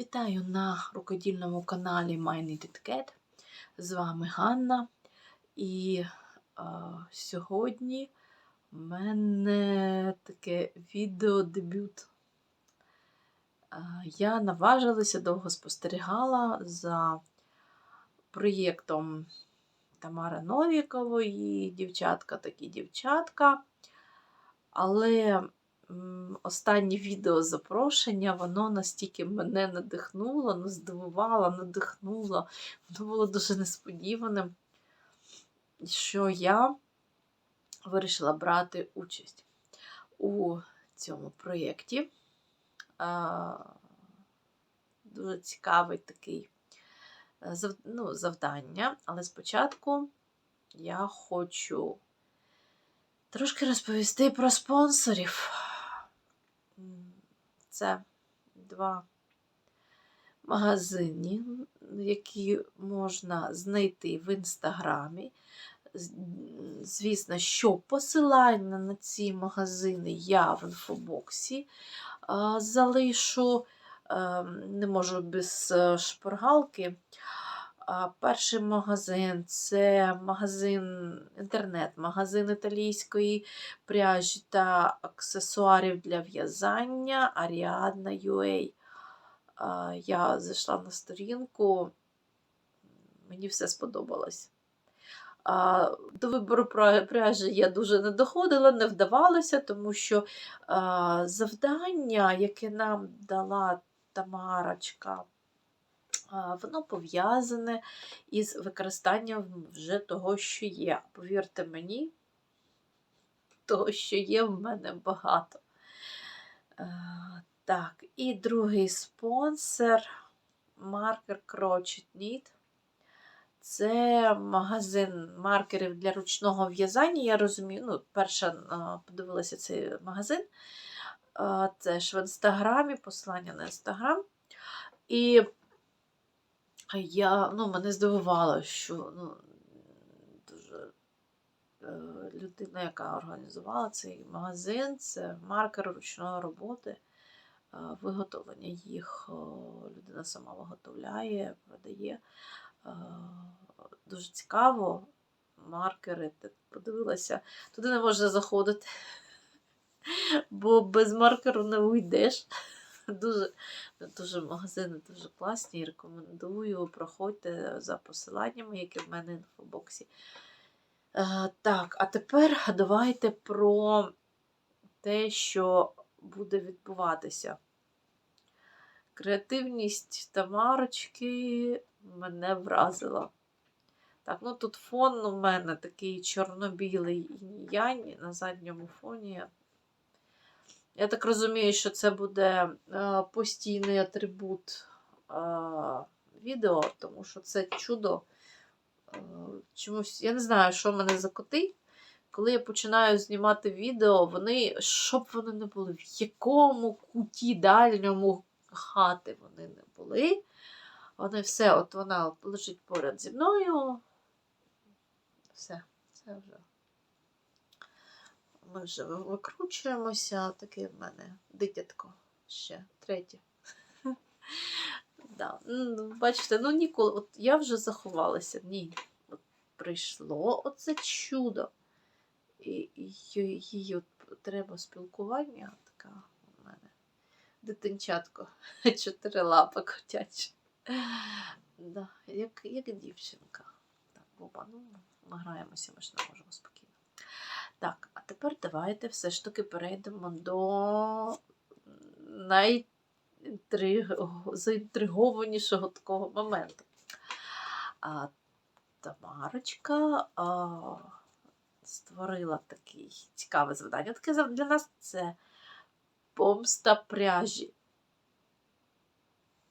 Вітаю на рукодільному каналі My Knitted Cat. З вами Ганна. І а, сьогодні в мене таке відеодебют. А, я наважилася, довго спостерігала за проєктом Тамари Новікової, дівчатка такі дівчатка. Але останнє відео запрошення, воно настільки мене надихнуло, ну, здивувало, надихнуло. Воно було дуже несподіваним, що я вирішила брати участь у цьому проєкті. Дуже цікавий такий е, ну, завдання, але спочатку я хочу трошки розповісти про спонсорів. Це два магазини, які можна знайти в інстаграмі. Звісно, що посилання на ці магазини я в інфобоксі залишу. Е, Не можу без е, шпаргалки. Перший магазин це магазин, інтернет-магазин італійської пряжі та аксесуарів для в'язання Ariadna.ua. Я зайшла на сторінку, мені все сподобалось. До вибору пряжі я дуже не доходила, не вдавалося, тому що завдання, яке нам дала Тамарочка, воно пов'язане із використанням вже того, що є. Повірте мені, того, що є, в мене багато. Е, Так, і другий спонсор маркер Crochet Knit. Це магазин маркерів для ручного в'язання. Я розумію, ну, перша подивилася цей магазин. Це ж в інстаграмі, посилання на інстаграм. І я, ну, мене здивувало, що ну, дуже е, людина, яка організувала цей магазин, це маркер ручної роботи, е, виготовлення їх. о, Людина сама виготовляє, продає. Е, Дуже цікаво. Маркери, подивилася. Туди не можна заходити, бо без маркеру не уйдеш. Дуже, дуже магазини дуже класні. Рекомендую. Проходьте за посиланнями, які в мене в інфобоксі. Е, так, а тепер давайте про те, що буде відбуватися. Креативність Тамарочки мене вразила. Так, ну тут фон у мене такий чорно-білий інь-янь на задньому фоні. Я так розумію, що це буде е, постійний атрибут е, відео, тому що це чудо. Е, чомусь, я не знаю, що мене за коти. Коли я починаю знімати відео, вони, щоб вони не були, в якому куті дальньому хати вони не були. Вони все, от вона лежить поряд зі мною. Все, це вже. Ми вже викручуємося. Таке в мене дитятко ще третє. Да. ну, Бачите, ну ніколи. От я вже заховалася. Ні. От прийшло оце чудо. І, їй от треба спілкування. Така у мене дитинчатко, чотирилапа котяче. Да, як, як дівчинка. Так, Боба, ну, награємося, ми ж не можемо спокійно. Так, а тепер давайте все ж таки перейдемо до найзаінтригованішого такого моменту. А, Тамарочка а, створила таке цікаве завдання. Таке для нас це помста пряжі.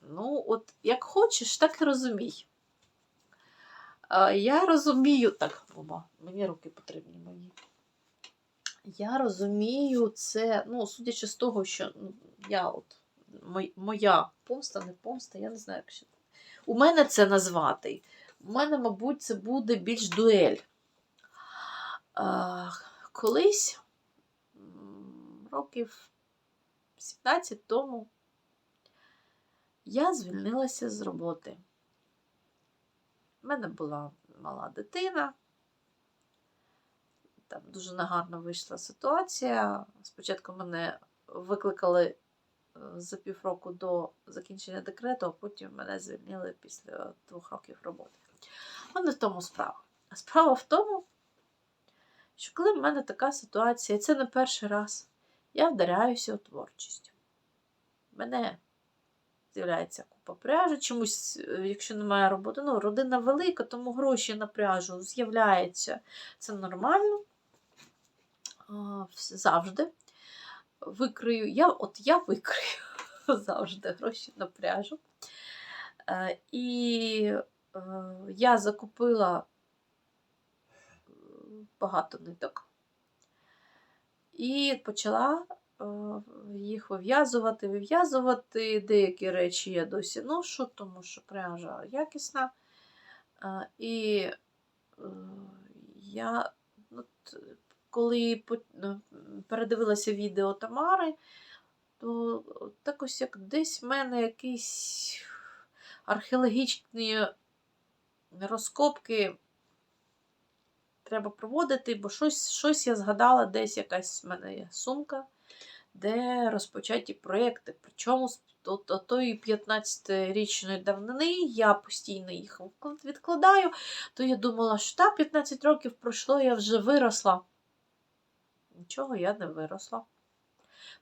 Ну, от як хочеш, так і розумій. А, Я розумію, так, Боба, мені руки потрібні мої. Я розумію це, ну, судячи з того, що ну, я от, моя помста, не помста, я не знаю, як ще. У мене це назвати. У мене, мабуть, це буде більш дуель. А, колись, років 17 тому, я звільнилася з роботи. У мене була мала дитина. Там дуже негарно вийшла ситуація. Спочатку мене викликали е, за півроку до закінчення декрету, а потім мене звільнили після двох років роботи. А не в тому справа. А справа в тому, що коли в мене така ситуація, і це не перший раз, я вдаряюся у творчість. Мене з'являється купа пряжі. Чомусь, е, якщо немає роботи, ну, родина велика, тому гроші на пряжу з'являються. Це нормально. Завжди. Викрию. Я, от я викрию завжди гроші на пряжу. Е, І е, я закупила багато ниток і почала е, їх вив'язувати, вив'язувати. Деякі речі я досі ношу, тому що пряжа якісна. І я, от, коли е, передивилася відео Тамари, то так ось як десь в мене якісь археологічні розкопки треба проводити, бо щось, щось я згадала, десь якась в мене є сумка, де розпочаті проєкти. Причому з тої 15-річної давнини я постійно їх відкладаю, то я думала, що та 15 років пройшло, я вже виросла. Нічого я не виросла.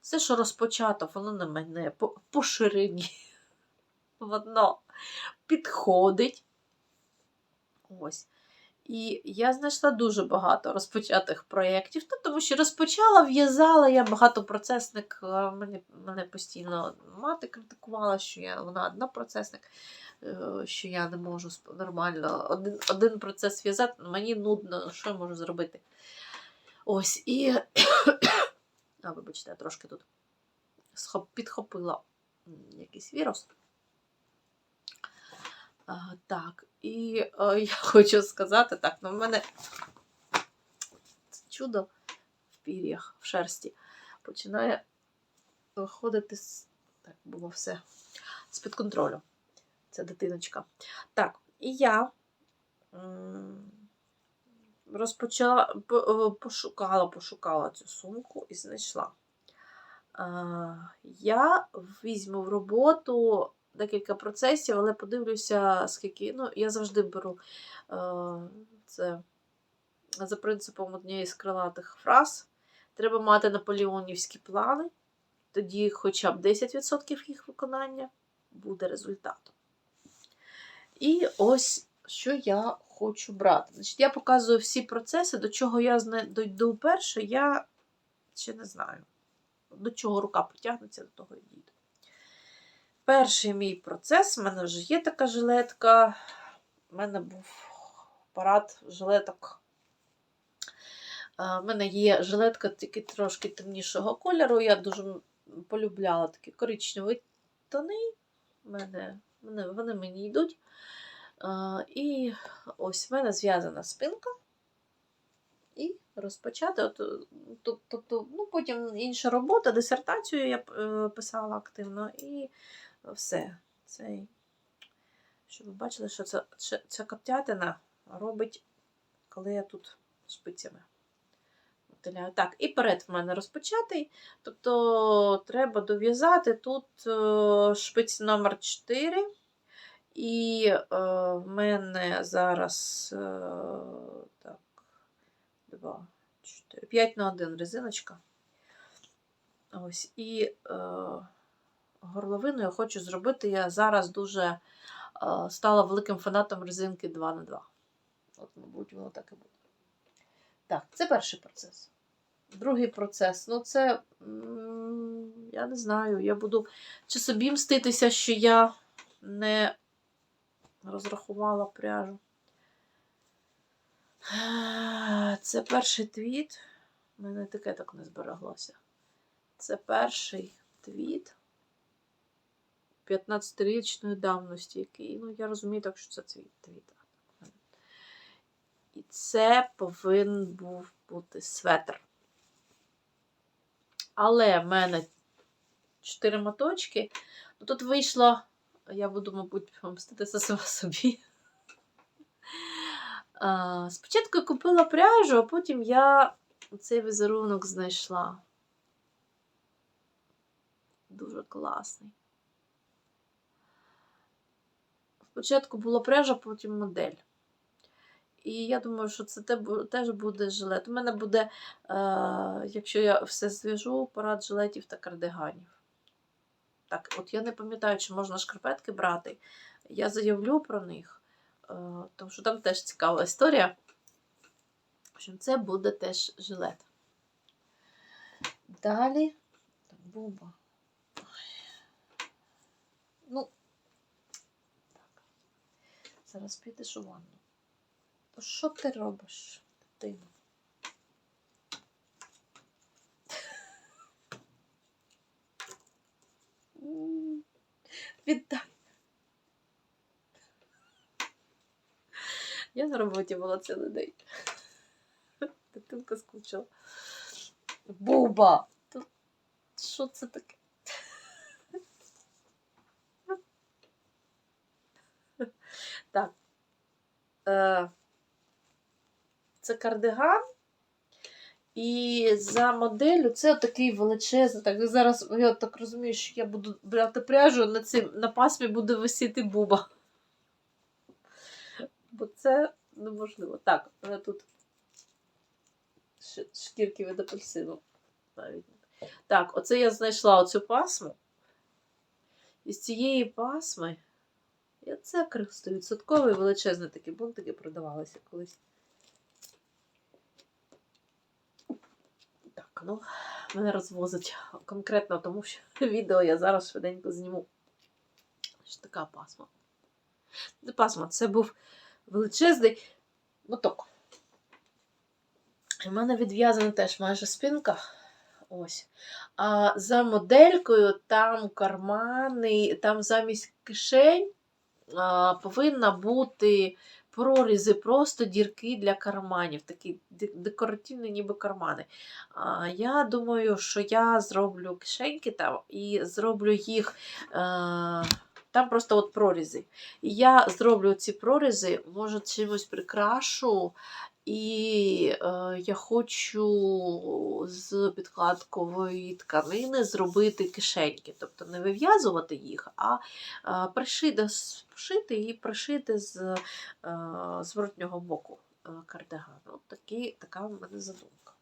Все, що розпочато, воно на мене по, ширині. Воно підходить. Ось. І я знайшла дуже багато розпочатих проєктів, ну, тому що розпочала, в'язала я багатопроцесник. е, Мене, мене постійно мати критикувала, що я вона однопроцесник, е, що я не можу нормально один, один процес в'язати, мені нудно, що я можу зробити. Ось, і. А, вибачте, я трошки тут підхопила якийсь вірус. А, так, і е, я хочу сказати, так, ну в мене це чудо в пір'ях, в шерсті починає виходити з. Так, було все з-під контролю. Це дитиночка. Так, і я розпочала, по- е, пошукала, пошукала цю сумку і знайшла. Я візьму в роботу декілька процесів, але подивлюся, скільки. Ну, я завжди беру е, це за принципом однієї з крилатих фраз. Треба мати наполеонівські плани, тоді хоча б 10% їх виконання буде результатом. І ось що я хочу брати. Значить, я показую всі процеси, до чого я дойду перше, я ще не знаю. До чого рука потягнеться, до того і дійду. Перший мій процес, в мене вже є така жилетка. У мене був парад жилеток. У мене є жилетка тільки трошки темнішого кольору. Я дуже полюбляла такі коричневі тони. Мене, мене, вони мені йдуть. І ось в мене зв'язана спинка. І розпочати. От, тобто, ну, потім інша робота, дисертацію я е, писала активно, і все. Цей, щоб ви бачили, що це, ця коптятина робить, коли я тут мотиляю. Так, і перед в мене розпочатий. Тобто треба дов'язати тут е, шпиць номер 4. І е, в мене зараз е, так, 2, 4, 5 на 1 резиночка. Ось, і е, горловину я хочу зробити. Я зараз дуже е, стала великим фанатом резинки 2 на 2. От, мабуть, воно так і буде. Так, це перший процес. Другий процес, ну це, я не знаю, я буду чи собі мститися, що я не розрахувала пряжу. Це перший твіт. У мене етикеток не збереглося. Це перший твіт 15-річної давності, який, ну, я розумію так, що це твіт. твіт. І це повинен був бути светр. Але в мене 4 моточки. Ну, тут вийшло Я буду, мабуть, помститися сама собі. Спочатку я купила пряжу, а потім я цей візерунок знайшла. Дуже класний. Спочатку була пряжа, потім модель. І я думаю, що це теж буде жилет. У мене буде, е, якщо я все зв'яжу, парад жилетів та кардиганів. Так, от я не пам'ятаю, чи можна шкарпетки брати. Я заявлю про них, е, тому що там теж цікава історія. Общем, це буде теж жилет. Далі. Буба. Ну, так. Зараз підеш у ванну. Що ти робиш, дитино? Віддай. Я на роботі була цілий день. Дитинка скучила. Буба! Що це таке? Так. Е, це кардиган. І за моделлю це такий величезний. Так, зараз я так розумію, що я буду брати пряжу, на, цим, на пасмі буде висіти буба. Бо це неможливо. Так, але тут шкірки від апельсину. Навіть. Так, оце я знайшла оцю пасму. І з цієї пасми. І це 100% величезний такий бунтики продавалися колись. Так, ну, мене розвозить конкретно, тому що відео я зараз швиденько зніму. Що така пасма. Не пасма, це був величезний моток. В мене відв'язана теж майже спинка. Ось. А за моделькою там кармани, там замість кишень а, повинна бути прорізи, просто дірки для карманів, такі декоративні, ніби кармани. А, я думаю, що я зроблю кишеньки там і зроблю їх. Е, там просто от прорізи. І я зроблю ці прорізи, може, чимось прикрашу. І е, я хочу з підкладкової тканини зробити кишеньки. Тобто не вив'язувати їх, а е, пришити, пошити і пришити з е, зворотнього боку е, кардигану. От такі, така в мене задумка.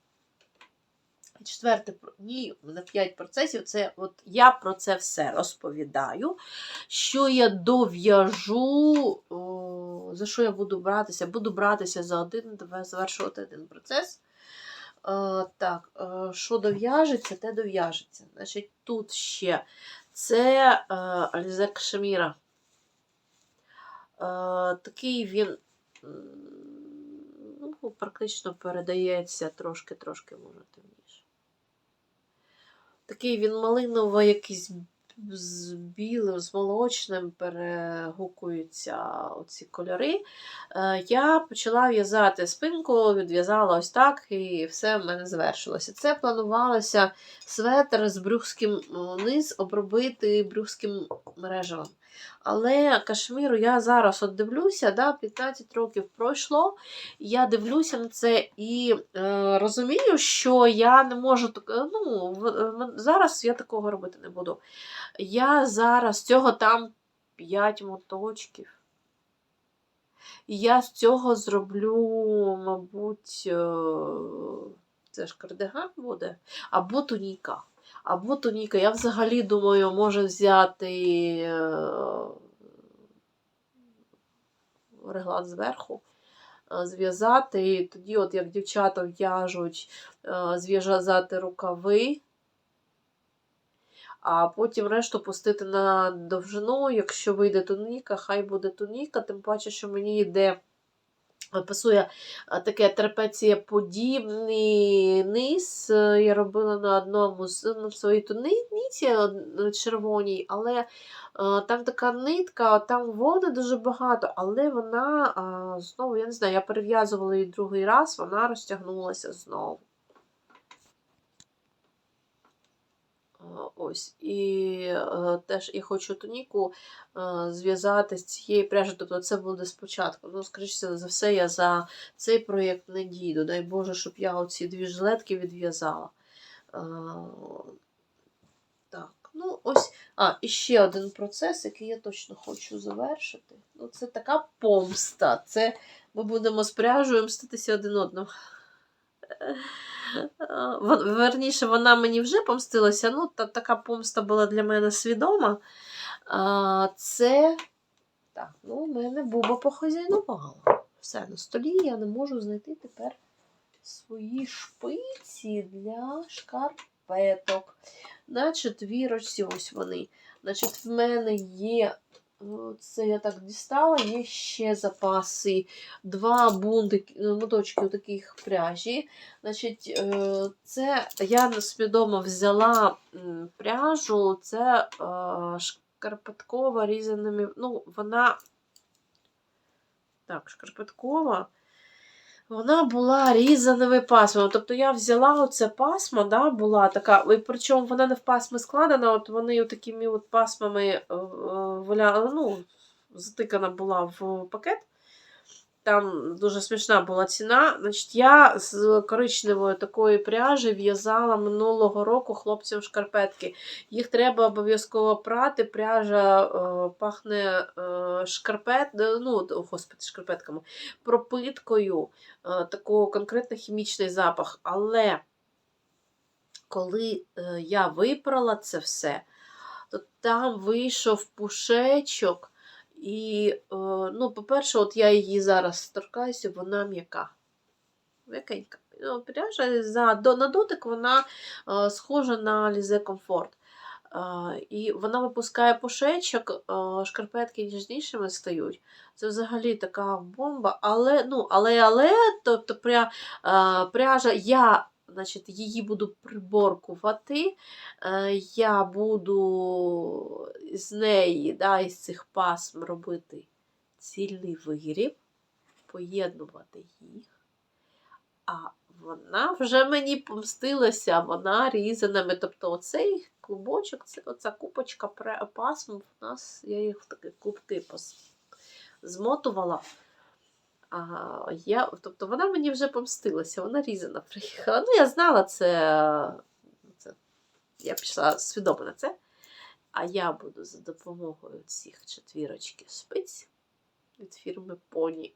Четверте, ні, мене 5 процесів. Це от я про це все розповідаю. Що я дов'яжу, за що я буду братися? Буду братися за один, завершувати один процес. Е, так, е, що дов'яжеться, те дов'яжеться. Значить, тут ще це е, Alize Кашеміра. Е, такий він ну, практично передається трошки-трошки, може, темніше. Такий він малиново якийсь з білим, з молочним перегукуються оці кольори. Е, Я почала в'язати спинку, відв'язала ось так, і все в мене завершилося. Це планувалося светр з брюхським о, низ обробити брюхським мережевим. Але кашміру я зараз от дивлюся, да, 15 років пройшло. Я дивлюся на це і е, розумію, що я не можу е, ну, зараз я такого робити не буду. Я зараз цього там 5 моточків. Я з цього зроблю, мабуть, е, це ж кардиган буде, або туніка. Або туніка. Я взагалі думаю, може взяти е, реглан зверху, е, зв'язати. І тоді, от як дівчата в'яжуть, зв'язати рукави, а потім решту пустити на довжину. Якщо вийде туніка, хай буде туніка, тим паче, що мені йде. Пасує а, таке трапецієподібний низ. Е, Я робила на одному з своїй туниці е, червоній, але е, там така нитка, там води дуже багато, але вона знову, я не знаю, я перев'язувала її другий раз, вона розтягнулася знову. Ось. І е, теж я хочу туніку е, зв'язати з цієї пряжі. Тобто це буде спочатку. Ну, скоріше за все, я за цей проєкт не дійду. Дай Боже, щоб я оці дві жилетки відв'язала. Е, так, ну ось. А, і ще один процес, який я точно хочу завершити. Ну, це така помста. Це ми будемо з пряжею мститися один одному. Верніше, вона мені вже помстилася. Ну, та, така помста була для мене свідома. А, це. Так, ну, у мене Буба похазяйнувала. Все, на столі я не можу знайти тепер свої шпиці для шкарпеток. На четвірочці, ось вони. Значить, в мене є. О, Це я так дістала, є ще запаси. Два бунти моточки таких пряжі. Значить, це я свідомо взяла пряжу, це шкарпеткова різаними. Ну, вона. Так, шкарпеткова. Вона була різаними пасмами. Тобто я взяла оце пасмо, да, була така, і причому вона не в пасми складена, от вони такими от пасмами е, е, валя, ну, затикана була в пакет. Там дуже смішна була ціна. Значить, Я з коричневої такої пряжі в'язала минулого року хлопцям шкарпетки. Їх треба обов'язково прати. Пряжа е, пахне е, шкарпет, е, ну, господи, шкарпетками, пропиткою, е, такий конкретно хімічний запах. Але коли е, я випрала це все, то там вийшов пушечок. І, е, ну, по-перше, от я її зараз торкаюся, вона м'яка. М'якенька. Ну, пряжа за, на дотик вона е, схожа на Лізе Комфорт. Е, і вона випускає пушечок, е, шкарпетки ніжнішими стають. Це взагалі така бомба. Але, ну, але, але, тобто пря, пряжа, я значить, її буду приборкувати. Е, я буду з неї, да, із цих пасм робити цільний виріб, поєднувати їх. А вона вже мені помстилася, вона різаними. Тобто оцей клубочок, це, оця купочка пасм, в нас, я їх в такі кубки змотувала. А я, тобто вона мені вже помстилася, вона різана приїхала. Ну, я знала це, це. Я пішла свідомо на це. А я буду за допомогою цих четвірочки спиць від фірми Pony.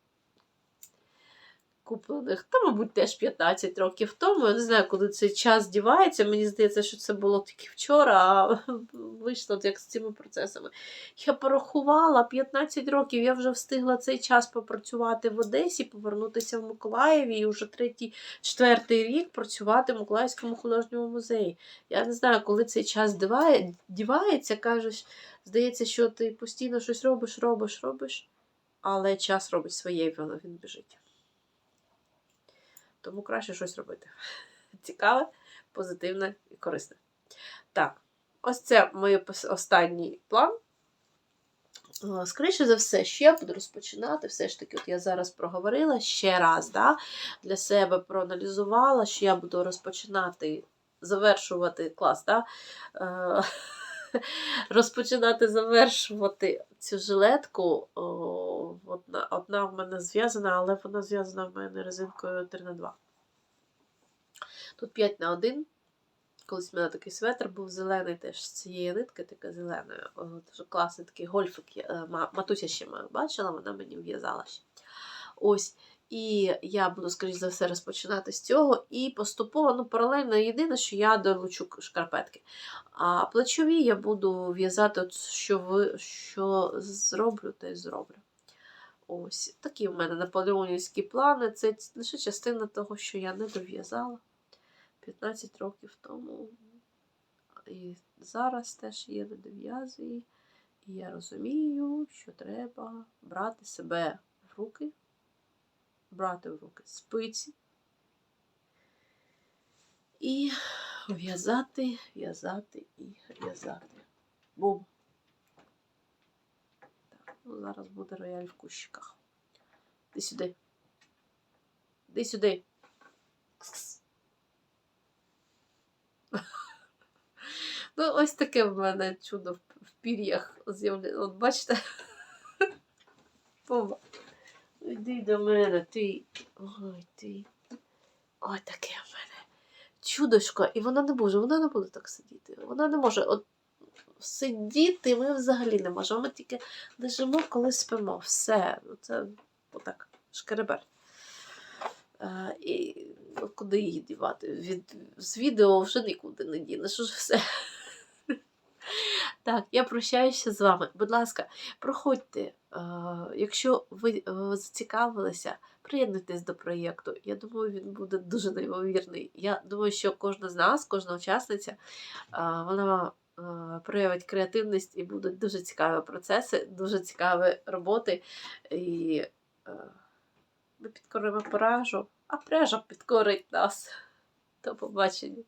Куплених, та, мабуть, теж 15 років тому. Я не знаю, коли цей час дівається. Мені здається, що це було тільки вчора, а вийшло як з цими процесами. Я порахувала 15 років, я вже встигла цей час попрацювати в Одесі, повернутися в Миколаєві і вже третій, четвертий рік працювати в Миколаївському художньому музеї. Я не знаю, коли цей час діває, дівається, кажеш, здається, що ти постійно щось робиш, робиш, робиш, але час робить своє, він біжить. Тому краще щось робити. Цікаве, позитивне і корисне. Так, ось це мій останній план. Е, Скоріше за все, що я буду розпочинати. Все ж таки, от я зараз проговорила ще раз да, для себе проаналізувала, що я буду розпочинати, завершувати клас, да, е, розпочинати завершувати цю жилетку. Одна, одна в мене зв'язана, але вона зв'язана в мене резинкою 3 на 2 Тут 5 на 1 Колись в мене такий светр був зелений, теж з цієї нитки, така зеленою. О, Дуже класний такий гольфик. е, ма- Матуся ще бачила, вона мені в'язала ще. Ось. І я буду, скоріш за все, розпочинати з цього. І поступово, ну, паралельно єдине, що я долучу шкарпетки. А плечові я буду в'язати, що ви що зроблю, те й зроблю. Ось такі в мене наполеонівські плани. Це лише частина того, що я не дов'язала 15 років тому. І зараз теж є не дов'язую. І я розумію, що треба брати себе в руки, брати в руки спиці і в'язати, в'язати і в'язати. Бум. Так, ну зараз буде рояль в кущиках. Іди сюди. Іди сюди. Ну, ось таке в мене чудо в, пір'ях з'являється. От бачите? Пома. Іди до мене, ти. Ой, ти. Ой, таке в мене. Чудочко. І вона не може, вона не буде так сидіти. Вона не може. От сидіти ми взагалі не можемо. Ми тільки лежимо, коли спимо. Все. Це отак, шкеребер. А, і ну, куди її дівати? Від, з відео вже нікуди не дінеш, уже все. Так, я прощаюся з вами. Будь ласка, проходьте. Е, якщо ви е, зацікавилися, приєднуйтесь до проєкту. Я думаю, він буде дуже неймовірний. Я думаю, що кожна з нас, кожна учасниця, е, вона проявить креативність і будуть дуже цікаві процеси, дуже цікаві роботи. І ми підкоримо поражу, а пряжа підкорить нас. До побачення.